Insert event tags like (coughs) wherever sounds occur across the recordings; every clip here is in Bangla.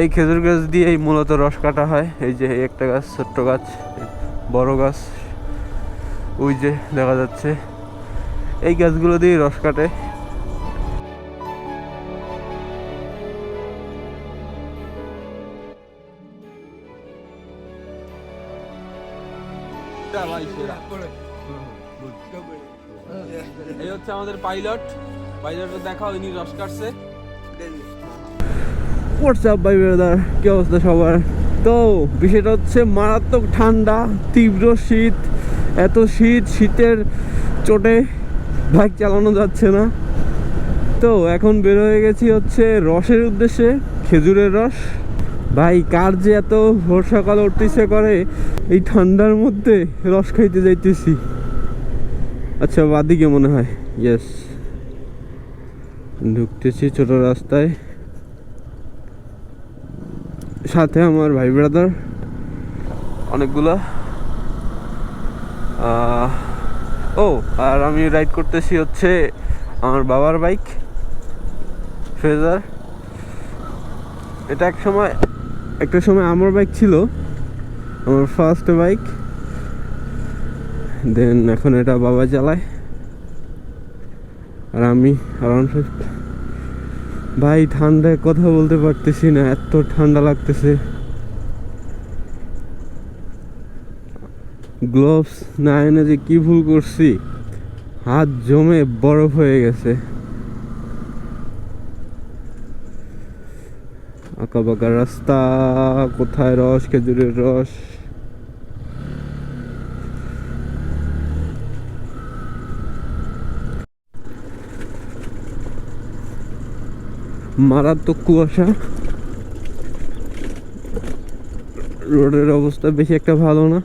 এই খেজুর গাছ দিয়েই মূলত রস কাটা হয়। এই যে একটা গাছ, ছোট্ট গাছ, বড় গাছ। ওই যে দেখা যাচ্ছে। এই গাছগুলো দিয়েই রস কাটে। এই হচ্ছে আমাদের পাইলট। পাইলটের দেখা ইনি রস কাটছে। হোয়াটসঅ্যাপ ভাই ব্রাদার কি অবস্থা সবার? তো, বিষয়টা হচ্ছে মারাত্মক ঠান্ডা, তীব্র শীত। এত শীত, শীতের চোটে বাইক চালানো যাচ্ছে না। তো, এখন বের হয়ে গেছি হচ্ছে রসের উদ্দেশ্যে, খেজুরের রস। ভাই, কার যে এত ভোর সকাল উঠতেছে করে, এই ঠান্ডার মধ্যে রস খাইতে যাইতেছি। আচ্ছা বাদিকে মনে হয়। ইয়েস ঢুকতেছি ছোট রাস্তায়। সাথে আমার ভাই ব্রাদার অনেকগুলা। ও, আর আমি রাইড করতেছি হচ্ছে আমার বাবার বাইক ফ্রেজার এটা এক সময়, একটা সময় আমার বাইক ছিল, আমার ফার্স্ট বাইক দেন এখন এটা বাবা চালায়। আর আমি আরাউন্ড ভাই, ঠান্ডায় কথা বলতে পারতেছি না, এত ঠান্ডা লাগতেছে। গ্লোভস না এনে যে কি ভুল করছি, হাত জমে বরফ হয়ে গেছে। আঁকা বাঁকা রাস্তা, কোথায় রস, খেজুরের রস? মারাত্মক কুয়াশা। রোডের অবস্থা বেশি একটা ভালো না।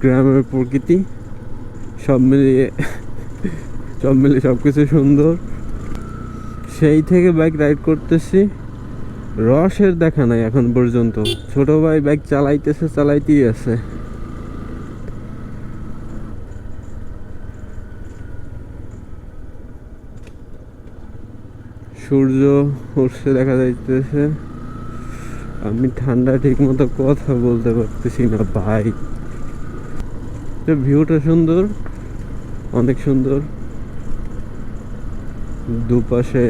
গ্রামের প্রকৃতি সব মিলিয়ে সব মিলিয়ে সব কিছু সুন্দর। সেই থেকে বাইক রাইড করতেছি। রসের দেখা নাই এখন পর্যন্ত। ছোট ভাই বাইক চালাইতেছে, চালাইতেই আছে। সূর্য উঠছে দেখা যাইতেছে। আমি ঠান্ডা ঠিক মতো কথা বলতে পারতেছি না, ভাই। ভিউটা সুন্দর, অনেক সুন্দর। দুপাশে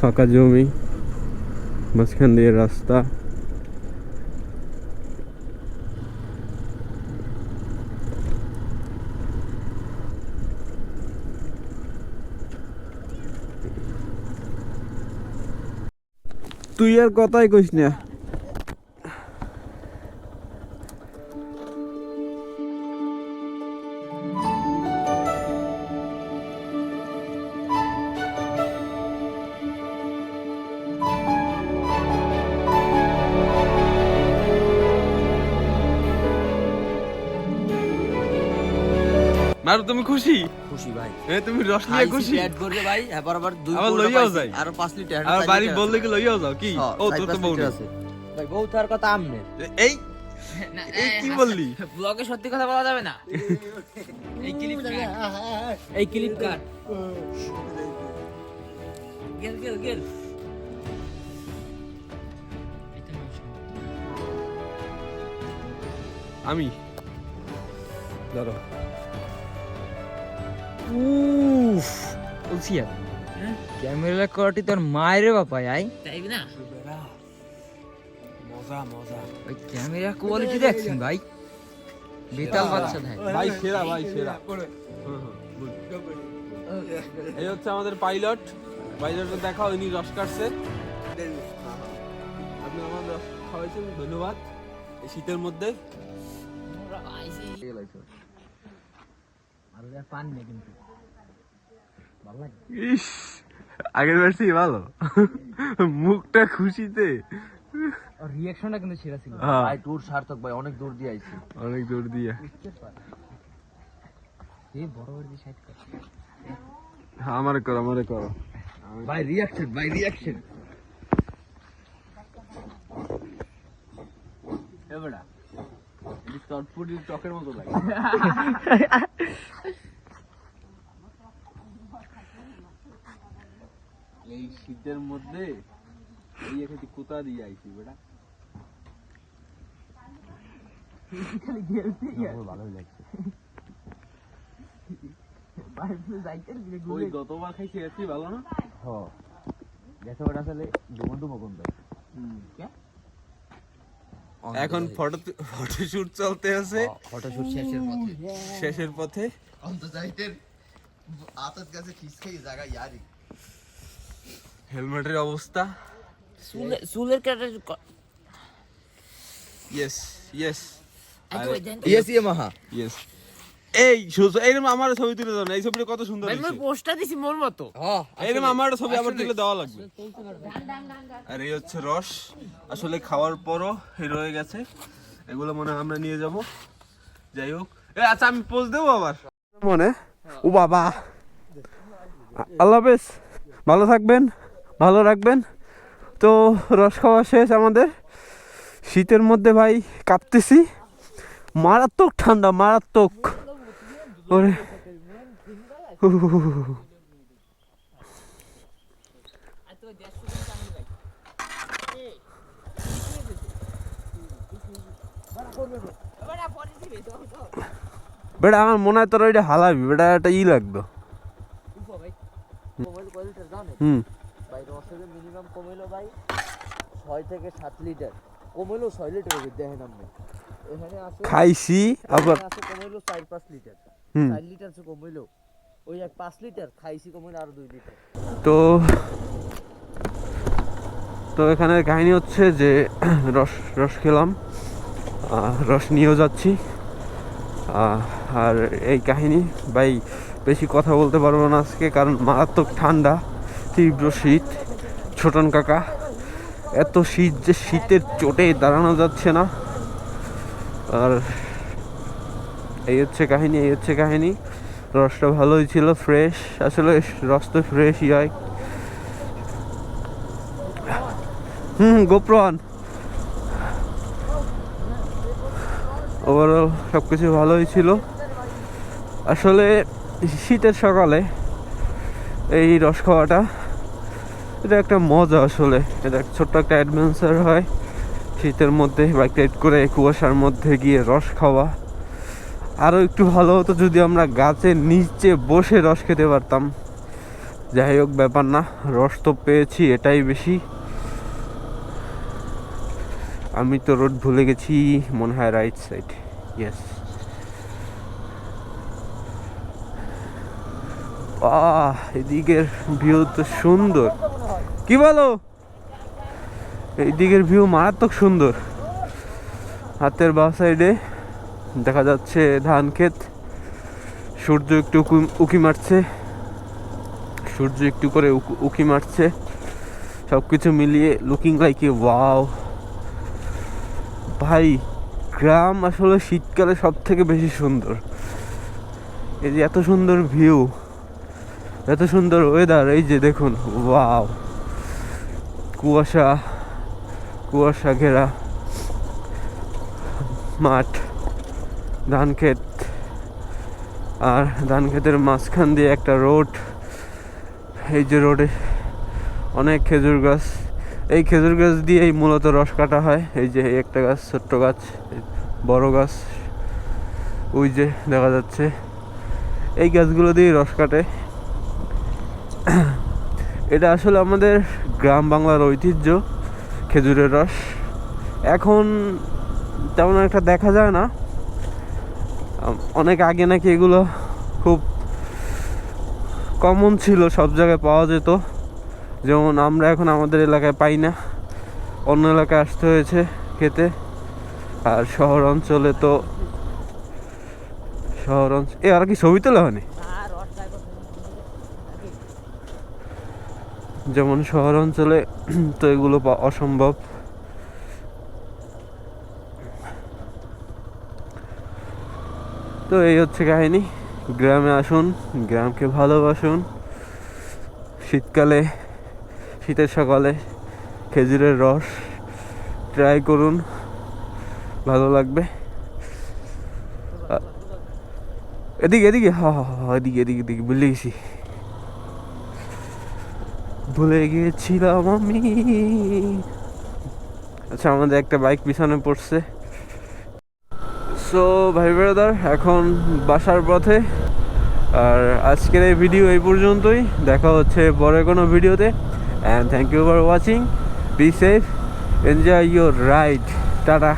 ফাঁকা জমি, মাঝখান দিয়ে রাস্তা। তুই আর কথাই কইস না। তুমি খুশি? খুশি ভাই। এ তুমি রস নিয়ে খুশি। পেট ভরে ভাই এবার আবার দুই আবার লইয়াও যাই। আরও পাঁচ লিটার আর বাড়ি বললে কি লইয়াও যাও কি? হ্যাঁ, ও তোর তো বউ। আছে। ভাই বউ তার কথা আমনে এই এই কি বললি? ব্লগে সত্যি কথা বলা যাবে না? এই ক্লিপ এই ক্লিপ কাট। গেল গেল গেল। আমি? ধরো। উফ বলছি আর ক্যামেরা কোয়ালিটি তোর মায়ের বাপা আই। তাই না? মজা মজা। ওই ক্যামেরা কোয়ালিটি দেখছেন ভাই? বেতাল বাচ্চা ভাই ভাই সেরা ভাই সেরা। হুম, এই হচ্ছে আমাদের পাইলট। পাইলটের দেখা ইনি রস কাটছে। আপনি আমার রস খাওয়াইছেন ধন্যবাদ। এই শীতের মধ্যে। আর পান নেই কিন্তু। ইস আগের বারছি ভালো। মুখটা খুশিতে। রিয়াকশনটা কিন্তু সেরা ছিল। হ্যাঁ, ভাই ট্যুর সার্থক ভাই অনেক দূর দিয়ে আইছি। অনেক দূর দিয়ে। এই বড় বড় সাইড কর হ্যাঁ, আমারে করো আমারে করো। ভাই রিয়াকশন ভাই রিয়াকশন এবারে চটপুরি টকের মতো লাগে (laughs) এই শীতের মধ্যে এই এখানে কোথা দিয়ে আইছি বেটা। ওই গতবার খাইছি এসি ভালো না? হ। গেছে ওটা আসলে ডুমো ডুমো কোন ভাই এখন ফটো ফটোশুট চলতে আছে। ফটোশুট শেষের পথে। শেষের পথে। অন্তর্জাতির আতাত কাছে খিসখাই জায়গা ইয়ারি। হেলমেটের অবস্থা। চুলে চুলের কাটা ইয়েস ইয়েস ইয়েস ইয়ে ইয়েস এই সুজ এইরকম আমার ছবি তুলে দাও না এই ছবিটা কত সুন্দর হয়েছে। পোস্টটা দিছি মোর মতো। এইরকম আমার ছবি আবার তুলে দেওয়া লাগবে। আর এই হচ্ছে রস। আসলে খাওয়ার পরও রয়ে গেছে। এগুলো মনে হয় আমরা নিয়ে যাব। যাই হোক। এ আচ্ছা আমি পোজ দেবো আবার। মনে? ও বাবা। আল্লাহ হাফেজ। ভালো থাকবেন। ভালো রাখবেন। তো রস খাওয়া শেষ আমাদের। শীতের মধ্যে ভাই কাঁপতেছি। মারাত্মক ঠান্ডা মারাত্মক। ওরে। বেটা আমার মনে হয় তোর ওইটা হালাবি বেটা একটা ই জানেন হুম। ভাই রসের মিনিমাম কমাইলো ভাই ছয় থেকে সাত লিটার কমাইলো ছয় লিটার দেখেন আপনি। এখানে আছে খাইছি আবার আছে কমাইলো চার পাঁচ লিটার চার লিটার সে কমাইলো ওই এক পাঁচ লিটার খাইছি কমাইলো আরও দুই লিটার তো তো এখানে কাহিনী হচ্ছে যে (clears throat) রস রস খেলাম। রস নিয়েও যাচ্ছি। আর এই কাহিনী ভাই বেশি কথা বলতে পারব না আজকে কারণ মারাত্মক ঠান্ডা। তীব্র শীত। ছোটন কাকা, এত শীত যে শীতের চোটে দাঁড়ানো যাচ্ছে না। আর এই হচ্ছে কাহিনী, এই হচ্ছে কাহিনী। রসটা ভালোই ছিল ফ্রেশ আসলে রস তো ফ্রেশই হয়। হুম গোপ্রন ওভারঅল সব কিছু ভালোই ছিল। আসলে শীতের সকালে এই রস খাওয়াটা এটা একটা মজা আসলে। এটা ছোট্ট একটা অ্যাডভেঞ্চার হয়। শীতের মধ্যে বাইক রাইড করে কুয়াশার মধ্যে গিয়ে রস খাওয়া। আরও একটু ভালো হতো যদি আমরা গাছের নিচে বসে রস খেতে পারতাম। যাই হোক, ব্যাপার না। রস তো পেয়েছি, এটাই বেশি। আমি তো রোড ভুলে গেছি, মনে হয় রাইট সাইড ইয়েস আহ, এদিকের ভিউ তো সুন্দর। কি বলো? এইদিকের ভিউ মারাত্মক সুন্দর। হাতের বা সাইডে দেখা যাচ্ছে ধান ক্ষেত। সূর্য একটু উকি- মারছে। সূর্য একটু করে উক- উকি মারছে। সব কিছু মিলিয়ে লুকিং লাইক এ ওয়াও ভাই, গ্রাম আসলে শীতকালে সব থেকে বেশি সুন্দর। এই যে এত সুন্দর ভিউ এত সুন্দর ওয়েদার এই যে দেখুন ওয়াও কুয়াশা কুয়াশা ঘেরা, মাঠ, ধান ক্ষেত, আর ধান ক্ষেতের মাঝখান দিয়ে একটা রোড এই যে রোডে অনেক খেজুর গাছ, এই খেজুর গাছ দিয়েই মূলত রস কাটা হয়, এই যে এই একটা গাছ, ছোট্ট গাছ, বড় গাছ, ওই যে দেখা যাচ্ছে, এই গাছগুলো দিয়ে রস কাটে। (coughs) এটা আসলে আমাদের গ্রাম বাংলার ঐতিহ্য, খেজুরের রস। এখন তেমন একটা দেখা যায় না। অনেক আগে নাকি এগুলো খুব কমন ছিল, সব জায়গায় পাওয়া যেত। যেমন আমরা এখন আমাদের এলাকায় পাই না। অন্য এলাকায় আসতে হয়েছে খেতে। আর শহর অঞ্চলে তো শহর অঞ্চল এ, আর কি ছবি তোলা হয়নি? যেমন শহর অঞ্চলে তো এগুলো অসম্ভব। তো এই হচ্ছে কাহিনী। গ্রামে আসুন, গ্রামকে ভালোবাসুন। শীতকালে, শীতের সকালে খেজুরের রস ট্রাই করুন। ভালো লাগবে। এদিকে এদিকে হা হা হা, এদিকে এদিকে এদিকে, বুঝলে গেছি? ভুলে গিয়েছিলাম আমি। আচ্ছা আমাদের একটা বাইক পিছনে পড়ছে। সো ভাই ব্রাদার এখন বাসার পথে। আর আজকের এই ভিডিও এই পর্যন্তই। দেখা হচ্ছে পরে কোনো ভিডিওতে and thank you for watching be safe enjoy your ride tata